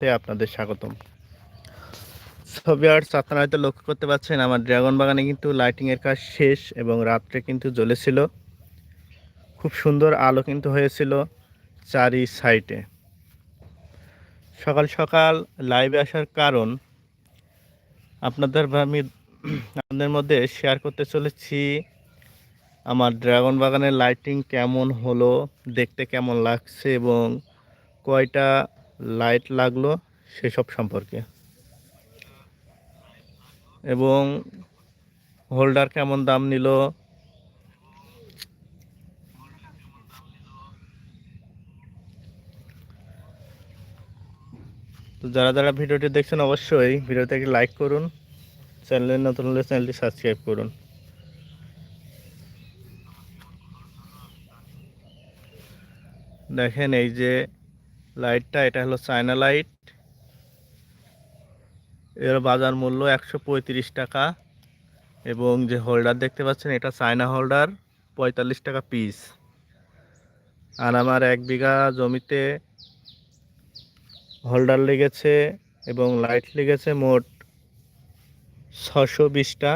আপনাদের স্বাগতম। ছবিয়ার্স, আপনারা হয়তো লক্ষ্য করতে পারছেন আমার ড্রাগন বাগানে কিন্তু লাইটিংয়ের কাজ শেষ এবং রাত্রে কিন্তু জ্বলেছিল। খুব সুন্দর আলো কিন্তু হয়েছিল চারি সাইডে। সকাল সকাল লাইভে আসার কারণ আপনাদের আমি আপনাদের মধ্যে শেয়ার করতে চলেছি, আমার ড্রাগন বাগানের লাইটিং কেমন হলো, দেখতে কেমন লাগছে এবং কয়টা লাইট লাগল সেসব সম্পর্কে। এবং হোল্ডার কেমন দাম নিল? তো যারা যারা ভিডিওটি দেখছেন অবশ্যই ভিডিওতে একটি লাইক করুন, চ্যানেলে নতুন হলে চ্যানেলটি সাবস্ক্রাইব করুন। দেখেন এই যে লাইটটা এটা হলো চায়না লাইটের বাজার মূল্য একশো পঁয়ত্রিশ টাকা। এবং যে হোল্ডার দেখতে পাচ্ছেন, এটা চায়না হোল্ডার পঁয়তাল্লিশ টাকা পিস আর আমার এক বিঘা জমিতে হোল্ডার লেগেছে এবং লাইট লেগেছে মোট ছশো বিশটা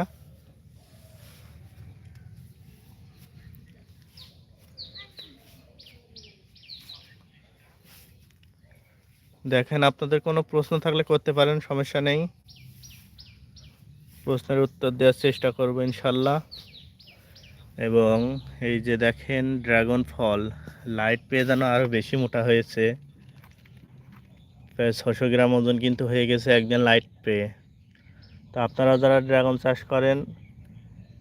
দেখেন, আপনাদের কোনো প্রশ্ন থাকলে করতে পারেন, সমস্যা নেই। প্রশ্নের উত্তর দেওয়ার চেষ্টা করব ইনশাল্লাহ। এবং এই যে দেখেন, ড্রাগন ফল, লাইট পেয়ে যেন আরও বেশি মোটা হয়েছে। প্রায় ছশো গ্রাম ওজন কিন্তু হয়ে গেছে একদিন লাইট পেয়ে। তো আপনারা যারা ড্রাগন চাষ করেন,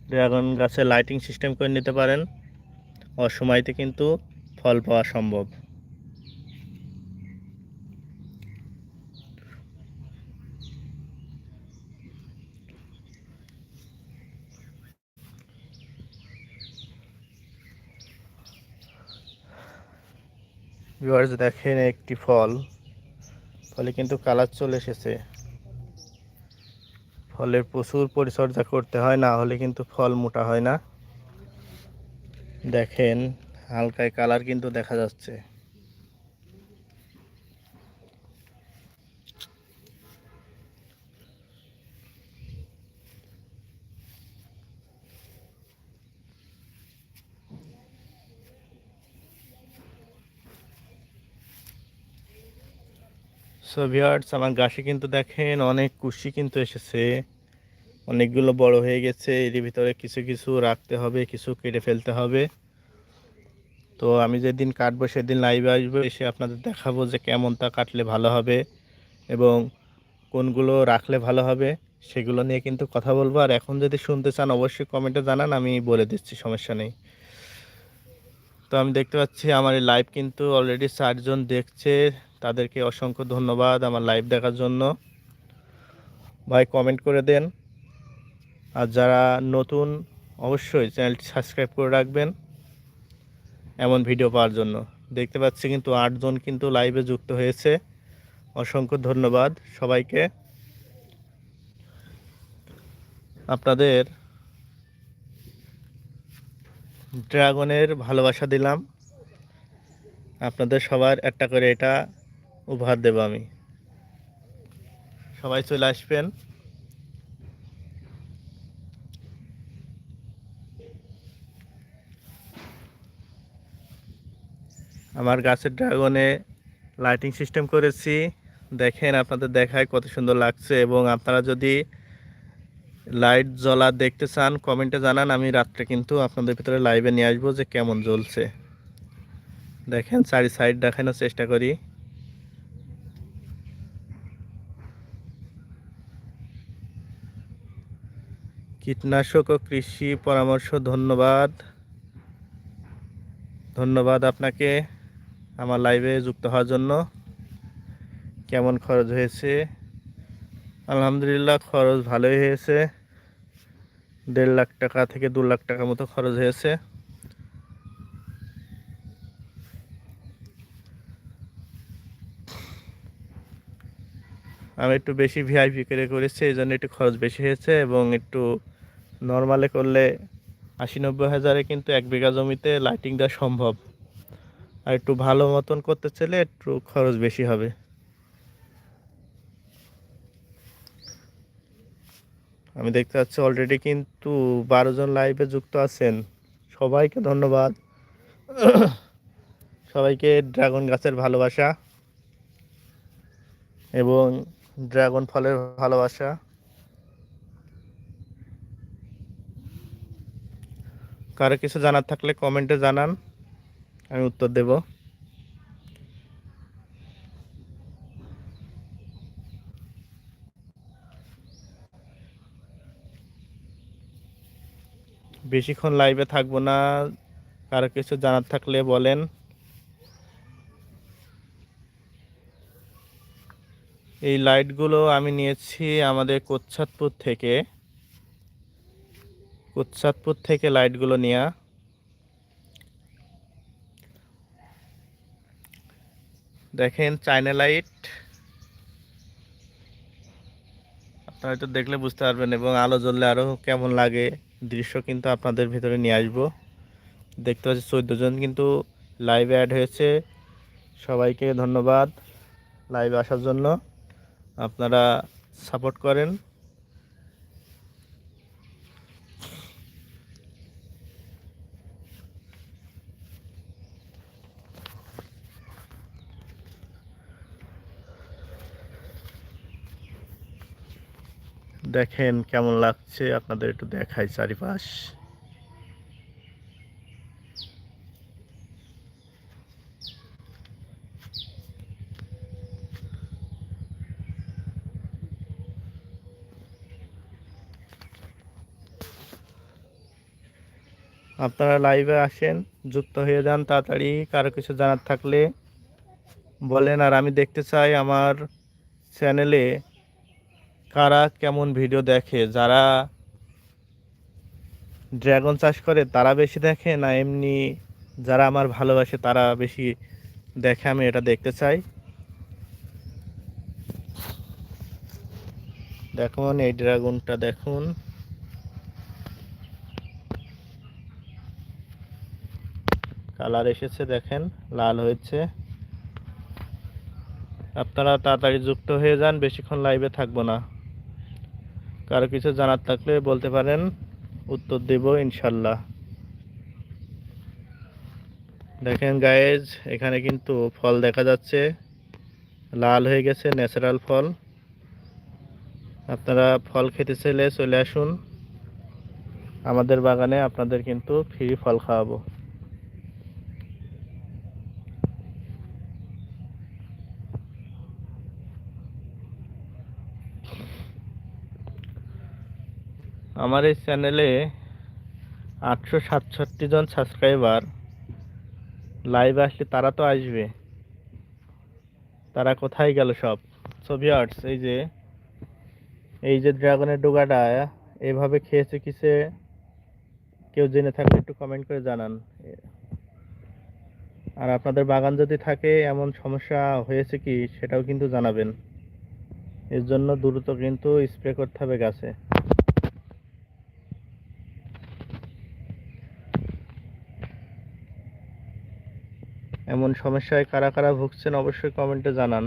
ড্রাগন গাছে লাইটিং সিস্টেম করে নিতে পারেন। অসময়তে কিন্তু ফল পাওয়া সম্ভব। ভিউয়ার্স দেখেন একটি ফল। ফলে কিন্তু কালার চলে এসেছে। ফলের প্রচুর পরিচর্যা করতে হয়, না হলে কিন্তু ফল মোটা হয় না। দেখেন, হালকায় কালার কিন্তু দেখা যাচ্ছে। সো ভিউয়ার্স আমার গাছে কিন্তু দেখেন অনেক কুশি কিন্তু এসেছে। অনেকগুলো বড় হয়ে গেছে। এর ভিতরে কিছু কিছু রাখতে হবে, কিছু কেটে ফেলতে হবে। তো আমি যেদিন কাটবো, সেদিন লাইভে আসব, এসে আপনাদের দেখাবো যে কেমন তা কাটলে ভালো হবে এবং কোনগুলো রাখলে ভালো হবে, সেগুলো নিয়ে কিন্তু কথা বলব। আর এখন যদি শুনতে চান, অবশ্যই কমেন্টে জানান, আমি বলে দিচ্ছি, সমস্যা নেই। তো আমি দেখতে পাচ্ছি, আমার এই লাইভ কিন্তু অলরেডি চারজন দেখছে। তাদেরকে অসংখ্য ধন্যবাদ আমার লাইভ দেখার জন্য। ভাই কমেন্ট করে দেন। আর যারা নতুন, অবশ্যই চ্যানেলটি সাবস্ক্রাইব করে রাখবেন এমন ভিডিও পাওয়ার জন্য। দেখতে পাচ্ছি কিন্তু আটজন কিন্তু লাইভে যুক্ত হয়েছে। অসংখ্য ধন্যবাদ সবাইকে। আপনাদের ড্রাগনের ভালোবাসা দিলাম। আপনাদের সবার একটা করে এটা উপহার দেব আমি। সবাই চলে আসবেন। আমার গাছের ড্রাগনে লাইটিং সিস্টেম করেছি। দেখেন আপনাদের দেখায় কত সুন্দর লাগছে এবং আপনারা যদি লাইট জ্বলা দেখতে চান, কমেন্টে জানান। আমি রাত্রে কিন্তু আপনাদের ভিতরে লাইভে নিয়ে আসব যে কেমন জ্বলছে। দেখেন চারি সাইড দেখানোর চেষ্টা করি। কীটনাশক ও কৃষি পরামর্শ, ধন্যবাদ। ধন্যবাদ আপনাকে আমার লাইভে যুক্ত হওয়ার জন্য। কেমন খরচ হয়েছে? আলহামদুলিল্লাহ খরচ ভালোই হয়েছে। দেড় লাখ টাকা থেকে দু লাখ টাকা মতো খরচ হয়েছে। আমি একটু বেশি ভিআইপি করে করেছি, এই জন্য একটু খরচ বেশি হয়েছে এবং একটু নর্মালে করলে আশি নব্বই হাজারে কিন্তু এক বিঘা জমিতে লাইটিং দেওয়া সম্ভব। আর একটু ভালো মতন করতে চাইলে একটু খরচ বেশি হবে। আমি দেখতে পাচ্ছি অলরেডি কিন্তু বারো জন লাইভে যুক্ত আছেন। সবাইকে ধন্যবাদ। সবাইকে ড্রাগন গাছের ভালোবাসা এবং ড্রাগন ফলের ভালোবাসা। কারও কিছু জানার থাকলে কমেন্টে জানান, আমি উত্তর দেব। বেশিক্ষণ লাইভে থাকব না, কারও কিছু জানার থাকলে বলেন। এই লাইটগুলো আমি নিয়েছি আমাদের কোচ্ছাদপুর থেকে। কোচ্ছাদপুর থেকে লাইটগুলো নেওয়া দেখেন চায়না লাইট। আপনারা হয়তো দেখলে বুঝতে পারবেন এবং আলো জ্বললে আরও কেমন লাগে। দৃশ্য কিন্তু আপনাদের ভিতরে নিয়ে আসব। দেখতে পাচ্ছি চোদ্দ জন কিন্তু লাইভে অ্যাড হয়েছে। সবাইকে ধন্যবাদ লাইভে আসার জন্য। আপনারা সাপোর্ট করেন। দেখেন কেমন লাগছে, আপনাদের একটু দেখাই চারিপাশ। আপনারা লাইভে আসেন, যুক্ত হয়ে যান তাড়াতাড়ি, কারও কিছু জানার থাকলে বলেন। আর আমি দেখতে চাই আমার চ্যানেলে কারা কেমন ভিডিও দেখে, যারা ড্রাগন চাষ করে তারা বেশি দেখে না এমনি যারা আমার ভালোবাসে তারা বেশি দেখে, আমি এটা দেখতে চাই। দেখুন, এই ড্রাগনটা দেখুন। কালার এসেছে, দেখেন, লাল হয়েছে। আপনারা তাড়াতাড়ি যুক্ত হয়ে যান, বেশিক্ষণ লাইভে থাকব না। কারও কিছু জানার থাকলে বলতে পারেন, উত্তর দেব ইনশাল্লাহ। দেখেন গায়েজ এখানে কিন্তু ফল দেখা যাচ্ছে। লাল হয়ে গেছে ন্যাচারাল ফল। আপনারা ফল খেতে চাইলে চলে আসুন। আমাদের বাগানে আপনাদের কিন্তু ফ্রি ফল খাওয়াবো। আমার এই চ্যানেলে আটশো সাতষট্টি জন সাবস্ক্রাইবার লাইভ আসলে তারা তো আসবে। তারা কোথায় গেল সব? আর্টস এই যে এই যে ড্রাগনের ডোগাটা, এভাবে খেয়েছে কিসে কেউ জেনে থাকলে একটু কমেন্ট করে জানান। আর আপনাদের বাগান যদি থাকে, এমন সমস্যা হয়েছে কি সেটাও কিন্তু জানাবেন। এর জন্য দ্রুত কিন্তু স্প্রে করতে হবে গাছে। এমন সমস্যায় কারা কারা ভুগছেন অবশ্যই কমেন্টে জানান।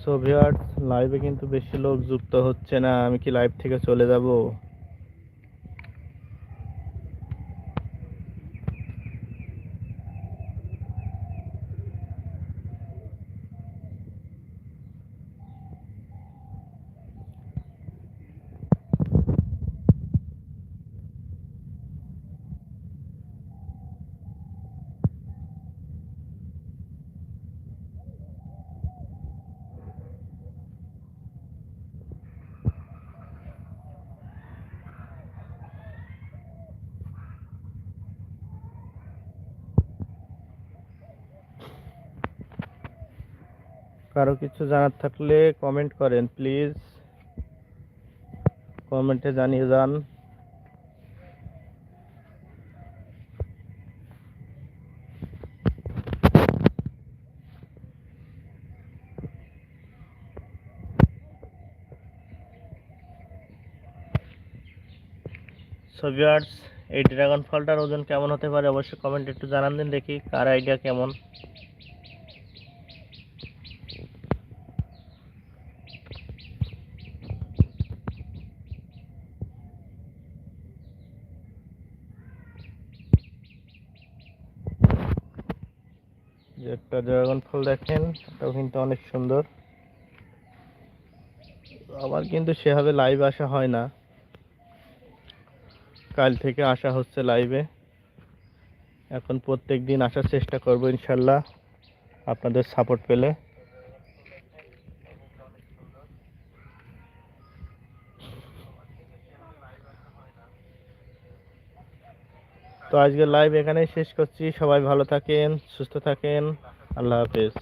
সো ভিউয়ার্স লাইভে কিন্তু বেশি লোক যুক্ত হচ্ছে না। আমি কি লাইভ থেকে চলে যাব? কারও কিছু জানার থাকলে কমেন্ট করেন প্লিজ কমেন্টে জানিয়ে যান। সো এই ড্রাগন ফলটার ওজন কেমন হতে পারে? অবশ্যই কমেন্ট একটু জানান দিন দেখি, কার আইডিয়া কেমন? একটা ড্রাগন ফল দেখেন, এটাও কিন্তু অনেক সুন্দর। আবার কিন্তু সেভাবে লাইভ আসা হয় না। কাল থেকে আসা হচ্ছে লাইভে এখন প্রত্যেক দিন আসার চেষ্টা করব ইনশাল্লাহ আপনাদের সাপোর্ট পেলে। তো আজকে লাইভ এখানেই শেষ করছি। সবাই ভালো থাকেন সুস্থ থাকেন। আল্লাহ হাফেজ।